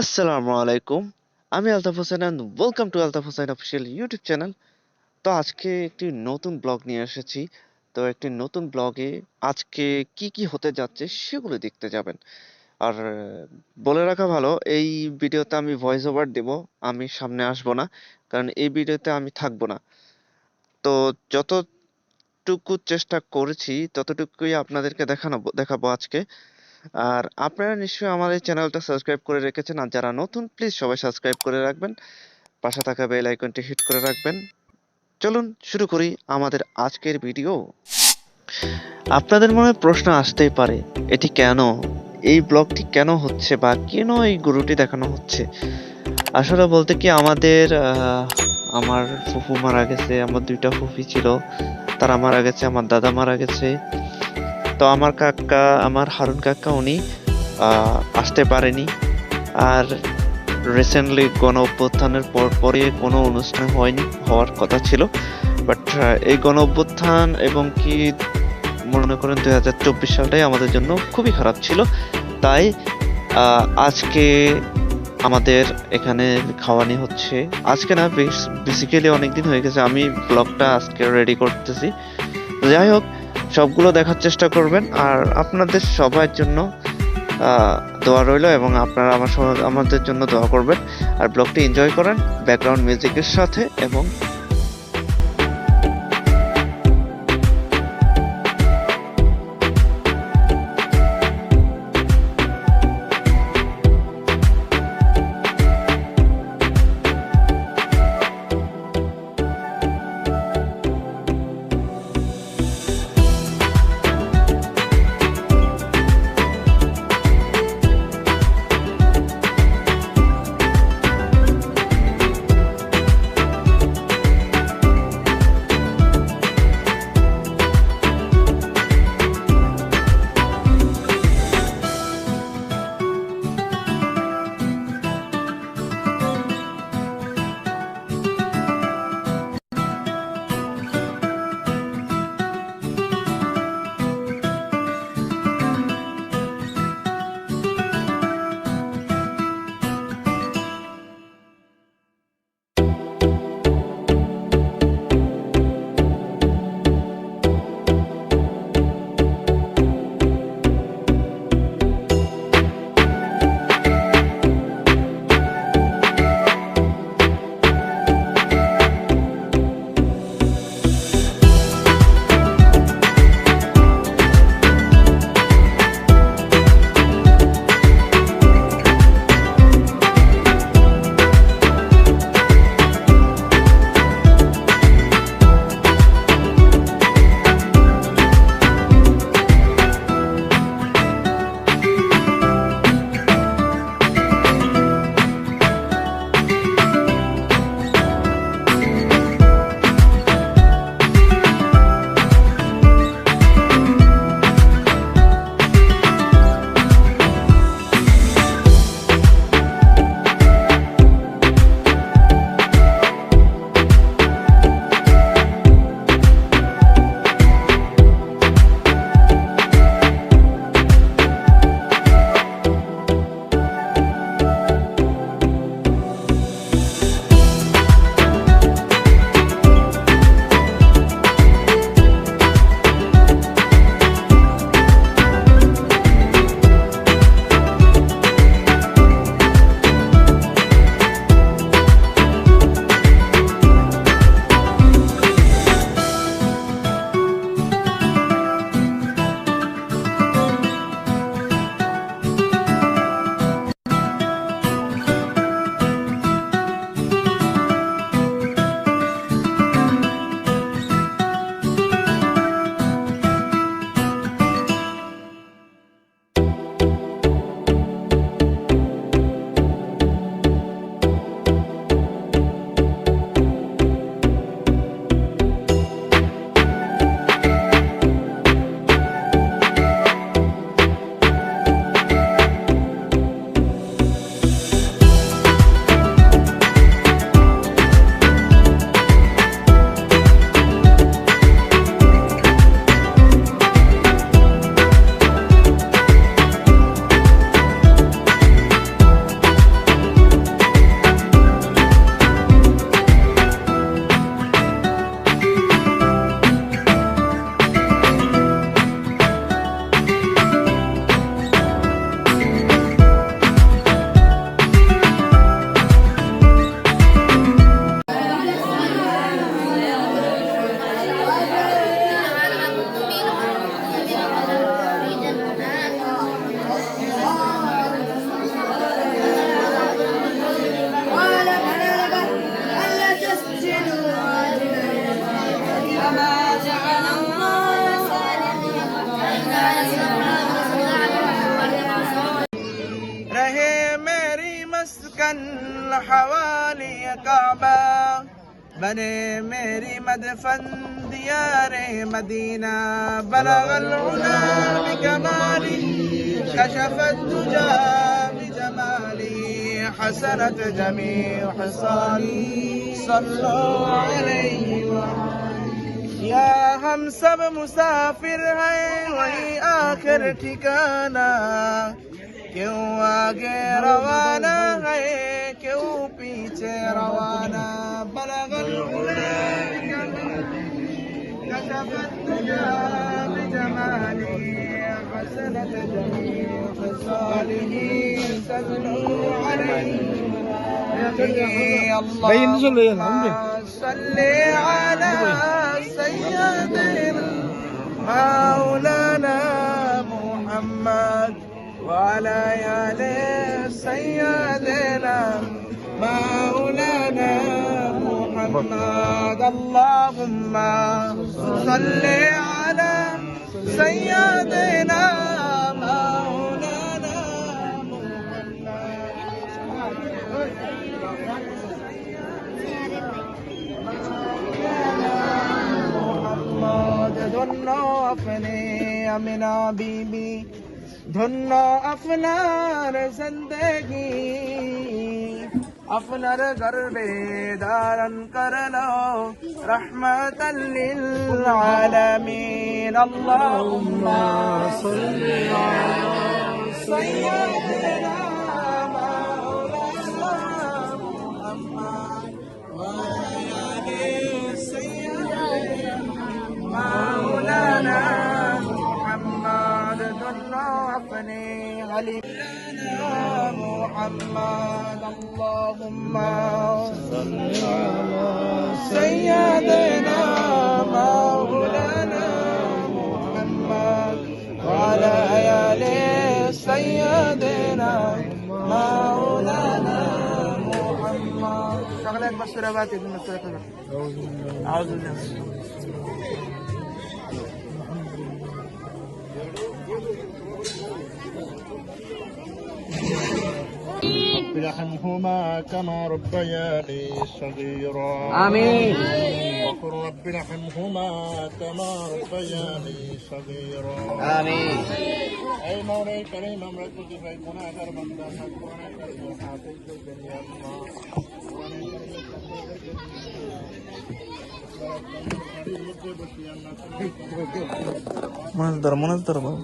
আসসালামু আলাইকুম। আমি Altaf Hossain and welcome to Altaf Hossain official YouTube channel তো আজকে একটি নতুন ব্লগ নিয়ে এসেছি। তো একটি নতুন ব্লগে আজকে কি কি হতে যাচ্ছে সেগুলো দেখতে যাবেন। আর বলে রাখা ভালো, এই ভিডিওতে আমি ভয়েস ওভার দেব, আমি সামনে আসব না, কারণ এই ভিডিওতে আমি থাকব না। তো যতটুকু চেষ্টা করেছি, ততটুকুই আপনাদেরকে দেখানো, দেখাবো আজকে। আর আপনারা নিশ্চয়ই আমার এই চ্যানেলটা সাবস্ক্রাইব করে রেখেছেন। আর যারা নতুন প্লিজ সবাই সাবস্ক্রাইব করে রাখবেন। পাশে থাকা বেল আইকনটি হিট করে রাখবেন। চলুন শুরু করি আমাদের আজকের ভিডিও আপনাদের মনে প্রশ্ন আসতেই পারে, এটি কেন? এই ব্লগটি কেন হচ্ছে বা কেন এই গরুটি দেখানো হচ্ছে? আসলে বলতে কি আমাদের আমার ফুফু মারা গেছে, আমার দুইটা ফুফি ছিল, তারা মারা গেছে, আমার দাদা মারা গেছে। তো আমার কাকা, আমার হারুন কাকা উনি আসতে পারেনি। আর রিসেন্টলি গণ অভ্যুত্থানের পর পরে কোনো অনুষ্ঠান হয়নি, হওয়ার কথা ছিল। বাট এই গণ অভ্যুত্থান এবং কি মনে করেন দুই হাজার চব্বিশ সালটাই আমাদের জন্য খুবই খারাপ ছিল। তাই আজকে আমাদের এখানে খাওয়ানি হচ্ছে, আজকে না বেশ বেসিক্যালি অনেকদিন হয়ে গেছে, আমি ব্লগটা আজকে রেডি করতেছি। যাই হোক সবগুলো দেখার চেষ্টা করবেন। আর আপনাদের সবার জন্য দোয়া রইল এবং আপনারা আমার আমাদের জন্য দোয়া করবেন। আর ব্লগটি এনজয় করেন ব্যাকগ্রাউন্ড মিউজিকের সাথে এবং ميري مدفن ديار مدينة بلغ العلا بكماله كشف الدجى بجماله حسنت جميع خصاله صلوا عليه या हम सब मुसाफिर हैं वही आखिर ठिकाना क्यों आगे रवाना है क्यों पीछे रवाना बलगल الدجى بجماله حسنت جميع خصاله صلوا عليه بين صلي يا صل على سيدنا مولانا محمد وعلى آل سيدنا مولانا محمد اللهم صل على سيدنا مولانا মোহাম্মদ ধন্য আপনি আমিনা বিবি ধন্য আপনার জিন্দগি أفنر قربي دارا كرلو رحمة للعالمين. اللهم صل على سيدنا مولانا. بني علي. يا محمد اللهم صل على سيدنا مولانا محمد وعلى آل سيدنا مولانا محمد. شغلك بس رباتي من السلطة أعوذ بالله. ارحمهما كما ربياني صغيرا آمين وقل رب ارحمهما كما ربياني صغيرا آمين أي مولاي الكريم أمرك بجفاي كنا أكر بندا كنا أكر بحاتي الدنيا الله منظر منظر بابا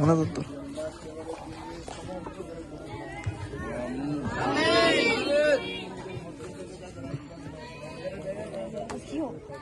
منظر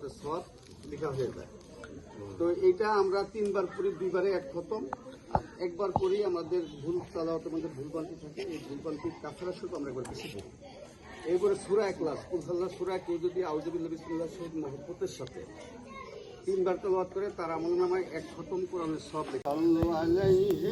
তেলাওয়াতের সব লেখা হয়ে যায়। তো এইটা আমরা তিনবার করি, দুইবারে এক খতম। একবার করি আমাদের ভুল চালাওয়াতে আমাদের ভুল থাকে, এই ভুল কাছাড়া শুধু আমরা একবার বেশি করি এরপরে সুরা একলাস কুলসাল্লাহ সুরা, কেউ যদি আউজবিল্লা বিসমুল্লাহ শহীদ মহব্বতের সাথে তিনবার তেলাওয়াত করে তার আমল নামায় এক খতম কোরআনের সব লেখা সাল্লু আলাইহি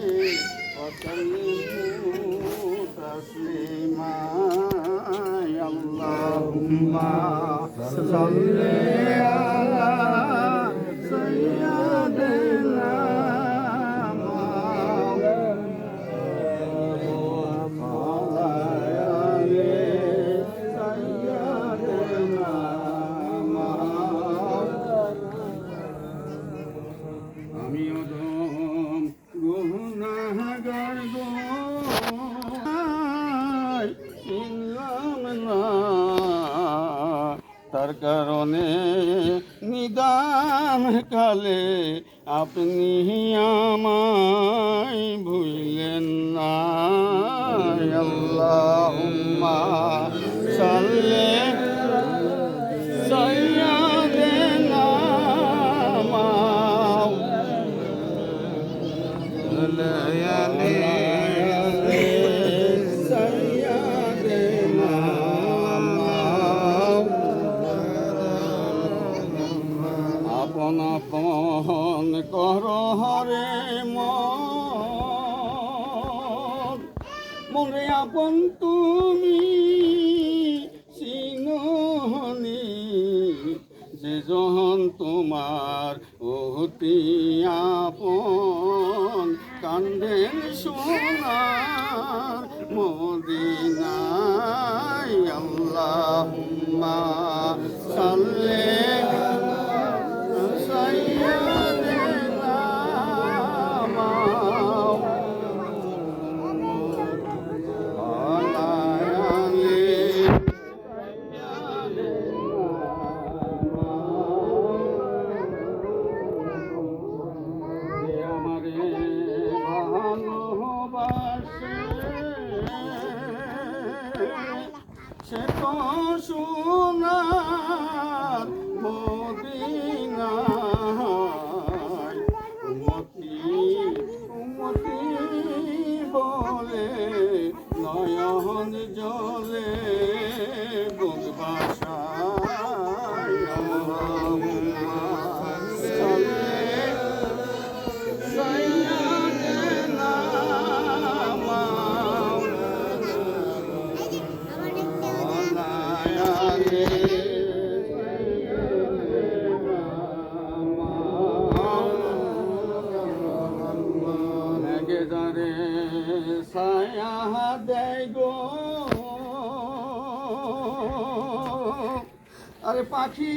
পাখি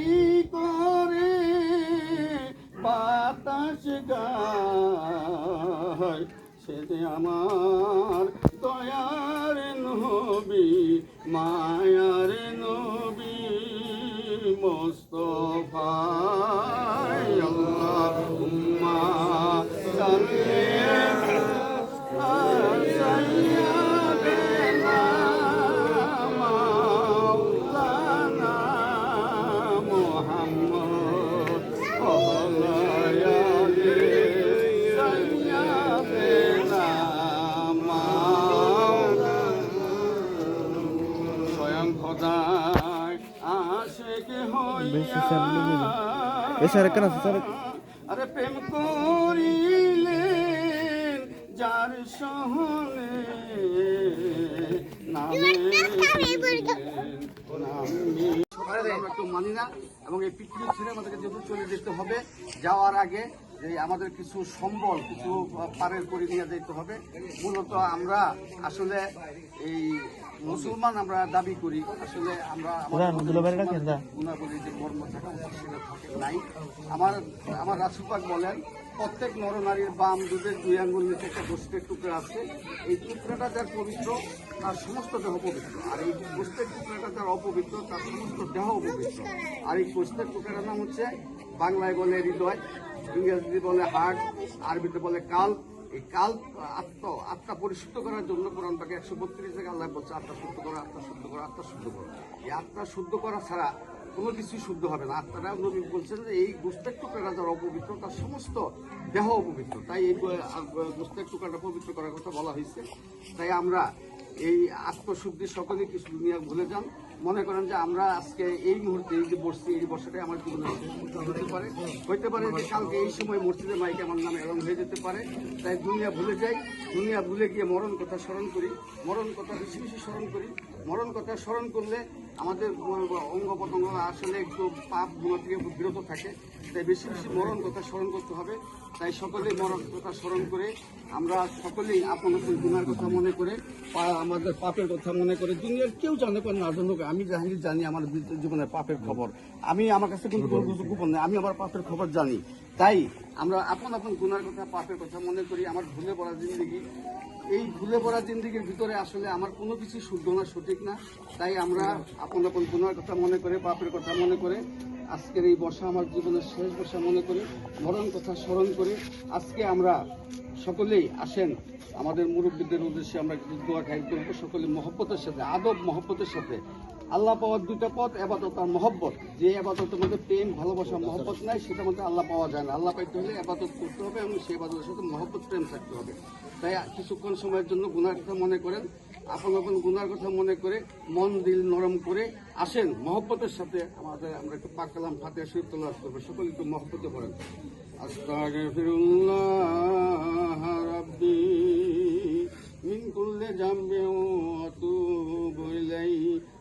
করে বাতাস গায়। সেদিন আমার স্যার কেন স্যার আরে প্রেম করিলেন যার সহনে কেউ মানি না এবং এই পৃথিবী ছেড়ে আমাদেরকে যেহেতু চলে যেতে হবে। যাওয়ার আগে যে আমাদের কিছু সম্বল কিছু পারের করে নিয়ে যেতে হবে। মূলত আমরা আসলে এই মুসলমান আমরা দাবি করি আসলে আমরা গুণাবলী যে কর্ম থাকা উচিত সেটা থাকে নাই। আমার আমার রাসুপাক বলেন প্রত্যেক নরনারীর বাম দুধের দুই আঙ্গুল নিচে একটা গোষ্ঠের টুকরা আছে। এই টুকরাটা যার পবিত্র তার সমস্ত দেহ পবিত্র। আর এই গোষ্ঠের টুকরাটা যার অপবিত্র তার সমস্ত দেহ অপবিত্র আর এই গোষ্ঠের টুকরাটার নাম হচ্ছে বাংলায় বলে হৃদয় ইংরেজিতে বলে হার্ট আরবিতে বলে কাল এই কাল আত্ম, আত্মা পরিশুদ্ধ করার জন্য কোরআন পাকে একশো বত্রিশ থেকে আল্লাহ বলছে, আত্মা শুদ্ধ করো, আত্মা শুদ্ধ করো, আত্মা শুদ্ধ করো। এই আত্মা শুদ্ধ করা ছাড়া কোনো কিছুই শুদ্ধ হবে না। আত্মারা নবী বলছেন যে এই গোস্তের টুকরাটা যারা অপবিত্র, তার সমস্ত দেহ অপবিত্র। তাই এই গোস্তের টুকরাটা পবিত্র করার কথা বলা হয়েছে। তাই আমরা এই আত্মশুদ্ধি সকলে কিছু দুনিয়া ভুলে যান। মনে করেন যে আমরা আজকে এই মুহূর্তে এই যে বসছি, এই বর্ষাটাই আমার জীবনে হতে পারে। হইতে পারে যে কালকে এই সময় মসজিদে মাইকে আমার নামে এরম হয়ে যেতে পারে। তাই দুনিয়া ভুলে যাই, দুনিয়া ভুলে গিয়ে মরণ কথা স্মরণ করি। মরণ কথা বেশি বেশি স্মরণ করি। মরণ কথা স্মরণ করলে আমাদের অঙ্গ প্রত্যঙ্গ আসলে একটু পাপগুলো থেকে বিরত থাকে। তাই বেশি বেশি মরণ কথা স্মরণ করতে হবে। তাই সকলেই মরণ কথা স্মরণ করে আমরা সকলেই আপন আপন গুনার কথা মনে করে আমাদের পাপের কথা মনে করে, দুনিয়ার কেউ জানে পারে না জানুক আমি জাহাঙ্গীর জানি আমার জীবনের পাপের খবর। আমি আমার কাছে কিন্তু গোপন নেই, আমি আমার পাপের খবর জানি। তাই আমরা আপন আপন গুণার কথা, পাপের কথা মনে করি। আমার ভুলে পড়া জিন্দগি এই ভুলে পড়া জিন্দিগির ভিতরে আসলে আমার কোনো কিছু শুদ্ধ না, সঠিক না। তাই আমরা আপন আপন পুনর কথা মনে করে, পাপের কথা মনে করে, আজকের এই বর্ষা আমার জীবনের শেষ বর্ষা মনে করি, মরণ কথা স্মরণ করে, আজকে আমরা সকলেই আসেন। আমাদের মুরব্বীদের উদ্দেশ্যে আমরা কিছু দোয়া খাই করব সকলে মহব্বতের সাথে, আদব মহব্বতের সাথে আল্লাহ পাওয়ার দুটা পথ, এবাদত আর মহব্বত। যে এবাদতের মধ্যে প্রেম, ভালোবাসা, মহব্বত নাই, সেটার মধ্যে আল্লাহ পাওয়া যায় না। আল্লাহ পাইতে হলে এবাদত করতে হবে এবং সেই এবাদতের সাথে মহব্বত, প্রেম থাকতে হবে। তাই কিছুক্ষণ সময়ের জন্য গুনার কথা মনে করেন। আপন আপন গুনার কথা মনে করে, মন, দিল নরম করে আসেন। মহব্বতের সাথে আমাদের, আমরা একটু পাক কালাম ফাতে শরীফ তোলার করব। সকলে একটু মহব্বতে পড়েন। আস্তাগফিরুল্লাহ মিন কুল্লি জামবি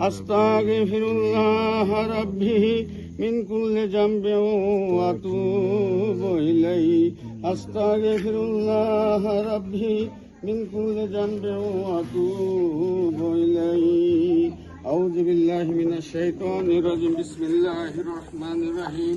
أستغفر الله ربي من كل ذنب وأتوب إليه أستغفر الله ربي من كل ذنب وأتوب إليه أعوذ بالله من الشيطان الرجيم بسم الله الرحمن الرحيم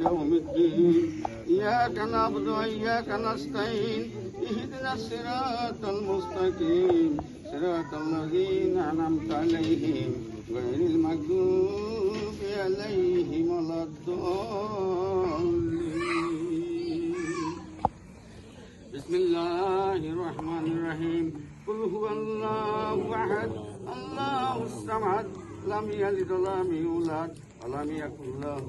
يوم الدين. إياك نعبد وإياك نستعين. اهدنا الصراط المستقيم. صراط الذين أنعمت عليهم غير المغضوب عليهم ولا الضالين. بسم الله الرحمن الرحيم. قل هو الله أحد. الله الصمد. لم يلد ولم يولد ولم يكن له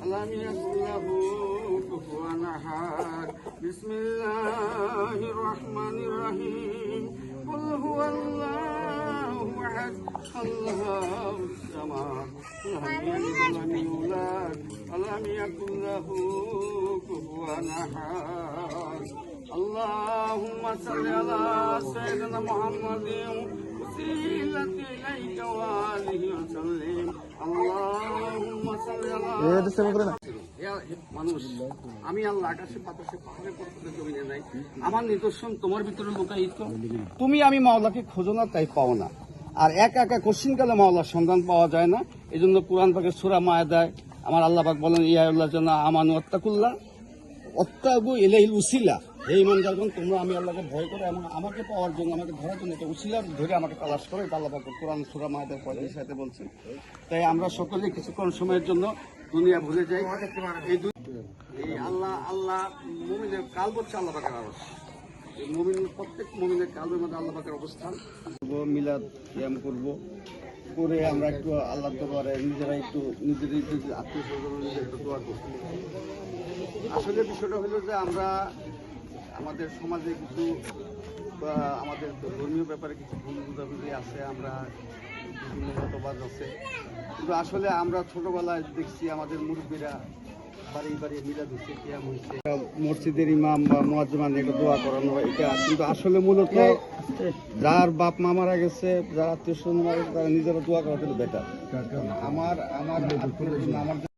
ولم يكن له كفوا أحد بسم الله الرحمن الرحيم. قل هو الله أحد. الله الصمد لم يولد. ولم يكن له كفوا أحد اللهم صل على سيدنا محمد. وسيلة إليك وآله وسلم. আমার নিদর্শন তোমার ভিতরে তুমি আমি মাওলাকে খোঁজো না তাই পাও না। আর এক একা কশ্চিনকালে মাওলার সন্ধান পাওয়া যায় না। এই জন্য কোরআন পাকে সুরা মায়া দেয় আমার আল্লাহ পাক বলেন ইয়াউল্লাহ জানা আমানু অত্তাকুল্লাহ অত্যাগু এলাহিল উসিলা। হে ইমান যারকম তোমরা আমি আল্লাহকে ভয় করে এবং আমাকে পাওয়ার জন্য, আমাকে ধরার জন্য একটা উসিলা ধরে আমাকে তালাশ করে, এটা আল্লাহ কোরআন, সুরা মায়াদের পঁয়ত্রিশ সাথে বলছেন তাই আমরা সকলে কিছুক্ষণ সময়ের জন্য দুনিয়া ভুলে যাই। এই এই আল্লাহ আল্লাহ মুমিনের কাল বলছে আল্লাহ পাকের আরস প্রত্যেক মুমিনের কালের মধ্যে আল্লাহ পাকের অবস্থান। মিলাদ ব্যায়াম করব। করে আমরা একটু আল্লাহ দরবারে নিজেরা একটু নিজেদের আত্মীয় স্বজন একটু আসলে বিষয়টা হলো যে আমরা আমাদের সমাজে কিছু বা আমাদের ধর্মীয় ব্যাপারে কিছু ভুল বুঝাবুঝি আছে আমরা বিভিন্ন মতবাদ আছে। কিন্তু আসলে আমরা ছোটবেলায় দেখছি আমাদের মুরব্বীরা বাড়ি বাড়ি মিলা দিচ্ছে কিয়াম হয়েছে মসজিদের ইমাম বা মোয়াজ্জমান এটা দোয়া করানো এটা কিন্তু আসলে মূলত যার বাপ মা মারা গেছে যার আত্মীয় স্বজন মারা গেছে তারা নিজেরা দোয়া করা বেটার আমার আমার আমার